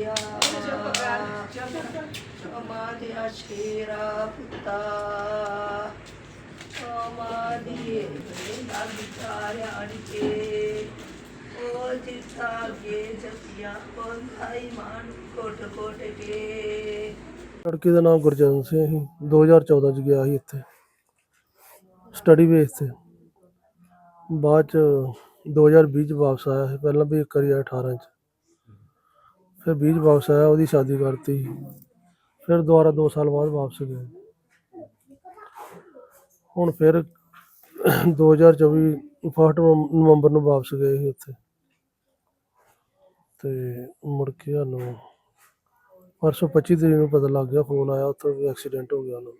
ਗਿਆ ਮਾਦਿਆ ਸ਼ੇਰਾ ਪੁੱਤਾ ਮਾਦੀਏ ਦਾ ਵਿਚਾਰਿਆ ਅੜਕੇ ਉਹ ਜਿੱਥਾ ਕੇ ਜਪਿਆ ਬੰਧਾਈ ਮਾਨ ਕੋਟ ਕੋਟ ਕੇ ਲੜਕੇ ਦਾ ਨਾਮ ਗੁਰਜਨ ਸਿੰਘ ਸੀ 2014 ਚ ਗਿਆ ਸੀ ਇੱਥੇ ਸਟੱਡੀ ਬੇਸ ਤੇ ਬਾਅਦ ਚ 2020 ਚ ਵਾਪਸ ਆਇਆ ਸੀ ਪਹਿਲਾਂ ਵੀ ਇੱਕ ਵਾਰੀ ਆਇਆ 18 ਚ ਫਿਰ 20 ਚ ਵਾਪਸ ਆਇਆ ਉਹਦੀ ਸ਼ਾਦੀ ਕਰਤੀ। ਫਿਰ ਦੁਬਾਰਾ 2 ਸਾਲ ਬਾਅਦ ਵਾਪਸ ਗਿਆ ਹੁਣ ਫਿਰ 2024 ਫਸਟ ਨਵੰਬਰ ਨੂੰ ਵਾਪਸ ਗਏ ਸੀ ਉੱਥੇ। ਤੇ ਮੁੜ ਕੇ ਸਾਨੂੰ ਪਰਸੋਂ 25 ਤਰੀਕ ਨੂੰ ਪਤਾ ਲੱਗ ਗਿਆ ਫੋਨ ਆਇਆ ਉੱਥੇ ਵੀ ਐਕਸੀਡੈਂਟ ਹੋ ਗਿਆ ਉਹਨੂੰ।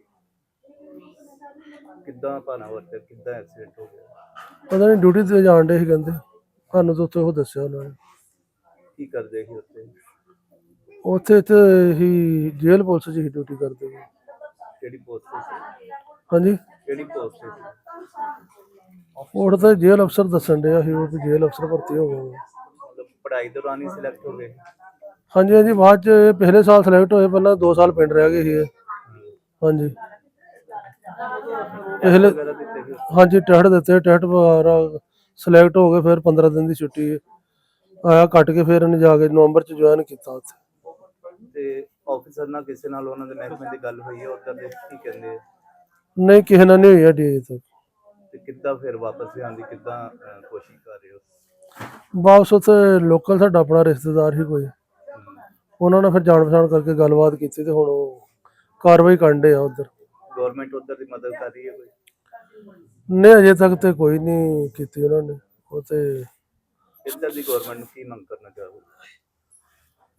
ਕਿੱਦਾਂ ਭਾਣਾ ਵਰਤਿਆ ਕਿੱਦਾਂ ਐਕਸੀਡੈਂਟ ਹੋ ਗਿਆ? ਪਤਾ ਨਹੀਂ ਡਿਊਟੀ ਤੇ ਜਾਣ ਡੇ ਸੀ ਕਹਿੰਦੇ। ਸਾਨੂੰ ਤਾਂ ਉੱਥੇ ਉਹ ਦੱਸਿਆ ਉਹਨਾਂ ਨੇ। ਕੀ ਕਰਦੇ ਸੀ ਉੱਥੇ? ਉੱਥੇ ਇੱਥੇ ਹੀ ਜੇਲ੍ਹ ਪੁਲਿਸ 'ਚ ਹੀ ਡਿਊਟੀ ਕਰਦੇ ਸੀ। ਕਿਹੜੀ ਪੋਸਟ ਤੇ ਸੀ? ਹਾਂਜੀ। ਕਿਹੜੀ ਪੋਸਟ ਤੇ ਸੀ? ਉਹ ਤਾਂ ਜੇਲ੍ਹ ਅਫਸਰ ਦੱਸਣ ਡਿਆ ਸੀ ਉਹ ਵੀ ਜੇਲ੍ਹ ਅਫਸਰ ਭਰਤੀ ਹੋ ਗਏ। ਮਤਲਬ ਪੜ੍ਹਾਈ ਦੌਰਾਨ ਹੀ ਸਿਲੈਕਟ ਹੋ ਗਏ। ਹਾਂਜੀ ਹਾਂਜੀ ਬਾਅਦ 'ਚ ਇਹ ਪਿਛਲੇ ਸਾਲ ਸਿਲੈਕਟ ਹੋਏ ਪਹਿਲਾਂ 2 ਸਾਲ ਪਿੰਡ ਰਹਿ ਗਏ ਸੀ ਇਹ। ਹਾਂਜੀ। ਪਿਛਲੇ ਵਗੈਰਾ ਦਿੱਤੇ ਸੀ? ਹਾਂਜੀ ਟੈਸਟ ਦਿੱਤੇ ਟੈਸਟ ਵਗੈਰਾ ਸਿਲੈਕਟ ਹੋ ਗਏ ਫਿਰ 15 ਦਿਨ ਦੀ ਛੁੱਟੀ ਆਇਆ ਕੱਟ ਕੇ ਫਿਰ ਇਹਨੇ ਜਾ ਕੇ ਨਵੰਬਰ ਚ ਜੁਆਇਨ ਕੀਤਾ ਉੱਥੇ। ਤੇ ਆਫੀਸਰ ਨਾਲ ਕਿਸੇ ਨਾਲ ਉਹਨਾਂ ਦੇ ਮਹਿਕਮੇ ਦੀ ਗੱਲ ਹੋਈ ਹੈ ਉੱਧਰ ਦੇ ਕੀ ਕਹਿੰਦੇ ਆ? ਨਹੀਂ ਕਿਸੇ ਨਾਲ ਨਹੀਂ ਹੋਈ ਸਾਡੀ ਅਜੇ ਤੱਕ। ਤੇ ਕਿੱਦਾਂ ਫਿਰ ਵਾਪਸ ਆਉਣ ਦੀ ਕਿੱਦਾਂ ਅਹ, ਕੋਸ਼ਿਸ਼ ਕਰ ਰਹੇ ਹੋ? ਵਾਪਸ ਉੱਥੇ ਲੋਕਲ ਸਾਡਾ ਆਪਣਾ ਰਿਸ਼ਤੇਦਾਰ ਹੀ ਕੋਈ। ਹਮ, ਉਹਨਾਂ ਨਾਲ ਫਿਰ ਜਾਣ ਪਛਾਣ ਕਰਕੇ ਗੱਲਬਾਤ ਕੀਤੀ ਤੇ ਹੁਣ ਉਹ ਕਾਰਵਾਈ ਕਰਨ ਦੇ ਆ ਉਧਰ। ਗਵਰਨਮੈਂਟ ਉੱਧਰ ਦੀ ਮਦਦ ਕਰ ਰਹੀ ਹੈ ਕੋਈ? ਨਹੀਂ ਅਜੇ ਤੱਕ ਤੇ ਕੋਈ ਨਹੀਂ ਕੀਤੀ ਉਹਨਾਂ ਨੇ। ਉਹ ਤੇ ਇੱਧਰ ਦੀ ਗਵਰਨਮੈਂਟ ਨੂੰ ਕੀ ਮੰਗ ਕਰਨਾ ਚਾਹੋਗੇ?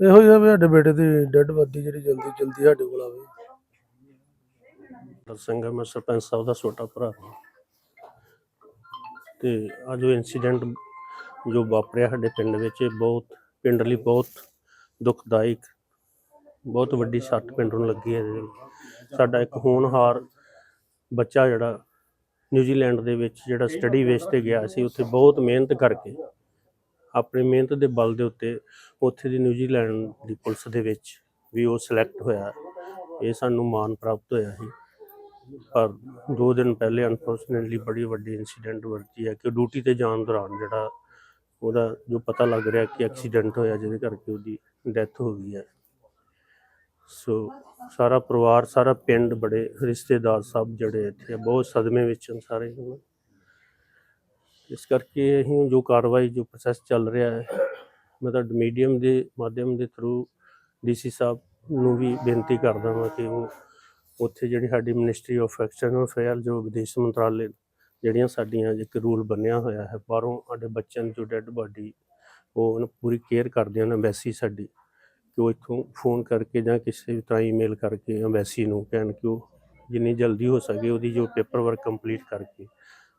ਇਹੋ ਹੀ ਵੀ ਸਾਡੇ ਬੇਟੇ ਦੀ ਡੈੱਡ ਬਾਡੀ ਜਿਹੜੀ ਜਲਦੀ ਜਲਦੀ ਸਾਡੇ ਕੋਲ ਆਵੇ। ਦਰ ਸਿੰਘ ਮੈਂ ਸਰਪੰਚ ਸਾਹਿਬ ਦਾ ਛੋਟਾ ਭਰਾ ਹਾਂ। ਤੇ ਅੱਜ ਉਹ ਇਨਸੀਡੈਂਟ ਜੋ ਵਾਪਰਿਆ ਸਾਡੇ ਪਿੰਡ ਵਿੱਚ, ਇਹ ਬਹੁਤ, ਪਿੰਡ ਲਈ ਬਹੁਤ ਦੁਖਦਾਇਕ, ਬਹੁਤ ਵੱਡੀ ਸੱਟ ਪਿੰਡ ਨੂੰ ਲੱਗੀ ਹੈ ਸਾਡਾ ਇੱਕ ਹੋਣਹਾਰ ਬੱਚਾ ਜਿਹੜਾ ਨਿਊਜ਼ੀਲੈਂਡ ਦੇ ਵਿੱਚ ਜਿਹੜਾ ਸਟੱਡੀ ਬੇਸ ਤੇ ਗਿਆ ਸੀ, ਉੱਥੇ ਬਹੁਤ ਮਿਹਨਤ ਕਰਕੇ ਆਪਣੀ ਮਿਹਨਤ ਦੇ ਬਲ ਦੇ ਉੱਤੇ ਉੱਥੇ ਦੀ ਨਿਊਜ਼ੀਲੈਂਡ ਦੀ ਪੁਲਿਸ ਦੇ ਵਿੱਚ ਵੀ ਉਹ ਸਿਲੈਕਟ ਹੋਇਆ। ਇਹ ਸਾਨੂੰ ਮਾਣ ਪ੍ਰਾਪਤ ਹੋਇਆ ਸੀ। ਪਰ ਦੋ ਦਿਨ ਪਹਿਲੇ ਅਨਫੋਰਚੂਨੇਟਲੀ ਬੜੀ ਵੱਡੀ ਇਨਸੀਡੈਂਟ ਵਰਤੀ ਹੈ ਕਿ ਡਿਊਟੀ ਤੇ ਜਾਣ ਦੌਰਾਨ ਜਿਹੜਾ ਉਹਦਾ ਜੋ ਪਤਾ ਲੱਗ ਰਿਹਾ ਕਿ ਐਕਸੀਡੈਂਟ ਹੋਇਆ ਜਿਹਦੇ ਕਰਕੇ ਉਹਦੀ ਡੈਥ ਹੋ ਗਈ ਹੈ। ਸੋ ਸਾਰਾ ਪਰਿਵਾਰ, ਸਾਰਾ ਪਿੰਡ, ਬੜੇ ਰਿਸ਼ਤੇਦਾਰ ਸਭ ਜਿਹੜੇ ਇੱਥੇ ਬਹੁਤ ਸਦਮੇ ਵਿੱਚ ਹਨ ਸਾਰੇ। ਇਸ ਕਰਕੇ ਅਸੀਂ ਜੋ ਕਾਰਵਾਈ, ਜੋ ਪ੍ਰੋਸੈਸ ਚੱਲ ਰਿਹਾ ਹੈ, ਮੈਂ ਤੁਹਾਡੇ ਮੀਡੀਅਮ ਦੇ ਮਾਧਿਅਮ ਦੇ ਥਰੂ ਡੀਸੀ ਸਾਹਿਬ ਨੂੰ ਵੀ ਬੇਨਤੀ ਕਰਦਾ ਹਾਂ ਕਿ ਉਹ ਉੱਥੇ ਜਿਹੜੀ ਸਾਡੀ ਮਿਨਿਸਟਰੀ ਆਫ ਐਕਸਟਰਨਲ ਅਫੇਅਰ ਜੋ ਵਿਦੇਸ਼ ਮੰਤਰਾਲੇ ਜਿਹੜੀਆਂ ਸਾਡੀਆਂ ਇੱਕ ਰੂਲ ਬਣਿਆ ਹੋਇਆ ਹੈ, ਬਾਹਰੋਂ ਸਾਡੇ ਬੱਚਿਆਂ ਨੂੰ ਜੋ ਡੈੱਡ ਬਾਡੀ ਉਹ ਉਹਨੂੰ ਪੂਰੀ ਕੇਅਰ ਕਰਦੇ ਹਨ ਐਮਬੈਸੀ ਸਾਡੀ, ਕਿ ਉਹ ਇੱਥੋਂ ਫੋਨ ਕਰਕੇ ਜਾਂ ਕਿਸੇ ਵੀ ਤਰ੍ਹਾਂ ਈਮੇਲ ਕਰਕੇ ਐਮਬੈਸੀ ਨੂੰ ਕਹਿਣ ਕਿ ਉਹ ਜਿੰਨੀ ਜਲਦੀ ਹੋ ਸਕੇ ਉਹਦੀ ਜੋ ਪੇਪਰ ਵਰਕ ਕੰਪਲੀਟ ਕਰਕੇ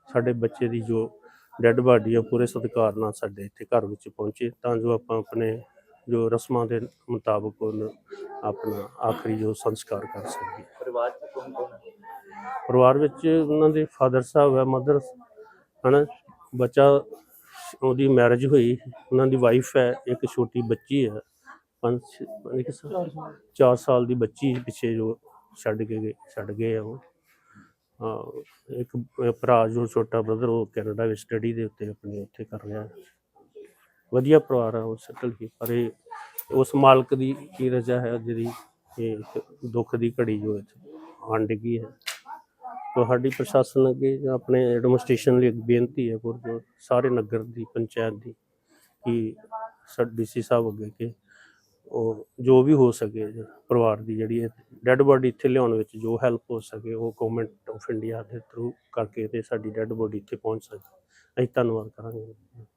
ਸਾਡੇ ਬੱਚੇ ਦੀ ਜੋ ਡੈੱਡ ਬਾਡੀ ਆ ਪੂਰੇ ਸਤਿਕਾਰ ਨਾਲ ਸਾਡੇ ਇੱਥੇ ਘਰ ਵਿੱਚ ਪਹੁੰਚੇ ਤਾਂ ਜੋ ਆਪਾਂ ਆਪਣੇ ਜੋ ਰਸਮਾਂ ਦੇ ਮੁਤਾਬਕ ਉਹਨੂੰ ਆਪਣਾ ਆਖਰੀ ਜੋ ਸੰਸਕਾਰ ਕਰ ਸਕੀਏ। ਪਰਿਵਾਰ ਚ ਕੌਣ ਕੌਣ ਹੈ? ਪਰਿਵਾਰ ਵਿੱਚ ਉਹਨਾਂ ਦੇ ਫਾਦਰ ਸਾਹਿਬ ਹੈ ਮਦਰ ਹਨਾ ਬੱਚਾ ਉਹਦੀ ਮੈਰਿਜ ਹੋਈ ਉਹਨਾਂ ਦੀ ਵਾਈਫ ਹੈ ਇੱਕ ਛੋਟੀ ਬੱਚੀ ਹੈ ਪੰਜ ਛੇ- ਪੰਜ ਕੁ ਸਾਲ? 4 ਸਾਲ ਦੀ ਬੱਚੀ ਪਿੱਛੇ ਜੋ ਛੱਡ ਕੇ ਗਏ ਛੱਡ ਗਏ ਉਹ। ਇੱਕ ਭਰਾ ਜੋ ਛੋਟਾ ਬ੍ਰਦਰ ਉਹ ਕੈਨੇਡਾ ਵਿੱਚ ਸਟੱਡੀ ਦੇ ਉੱਤੇ ਆਪਣੇ ਉੱਥੇ ਕਰ ਰਿਹਾ। ਵਧੀਆ ਪਰਿਵਾਰ ਆ, ਉਹ ਸੈਟਲ ਹੀ, ਪਰ ਇਹ, ਉਸ ਮਾਲਕ ਦੀ ਕੀ ਰਜਾ ਹੈ, ਜਿਹੜੀ ਇਹ ਦੁੱਖ ਦੀ ਘੜੀ ਜੋ ਇੱਥੇ ਆਣ ਡਿੱਗੀ ਹੈ। ਤੁਹਾਡੀ ਪ੍ਰਸ਼ਾਸਨ ਅੱਗੇ ਜਾਂ ਆਪਣੇ ਐਡਮਿਨਿਸਟ੍ਰੇਸ਼ਨ ਲਈ ਇੱਕ ਬੇਨਤੀ ਹੈ ਪੁਰ ਸਾਰੇ ਨਗਰ ਦੀ, ਪੰਚਾਇਤ ਦੀ, ਕਿ ਸਰ ਡੀਸੀ ਸਾਹਿਬ ਅੱਗੇ ਕਿ ਉਹ ਜੋ ਵੀ ਹੋ ਸਕੇ ਪਰਿਵਾਰ ਦੀ ਜਿਹੜੀ ਡੈੱਡ ਬੋਡੀ ਇੱਥੇ ਲਿਆਉਣ ਵਿੱਚ ਜੋ ਹੈਲਪ ਹੋ ਸਕੇ ਉਹ ਗਵਰਨਮੈਂਟ ਆਫ ਇੰਡੀਆ ਦੇ ਥਰੂ ਕਰਕੇ ਤੇ ਸਾਡੀ ਡੈੱਡ ਬੋਡੀ ਇੱਥੇ ਪਹੁੰਚ ਸਕੇ। ਅਸੀਂ ਧੰਨਵਾਦ ਕਰਾਂਗੇ।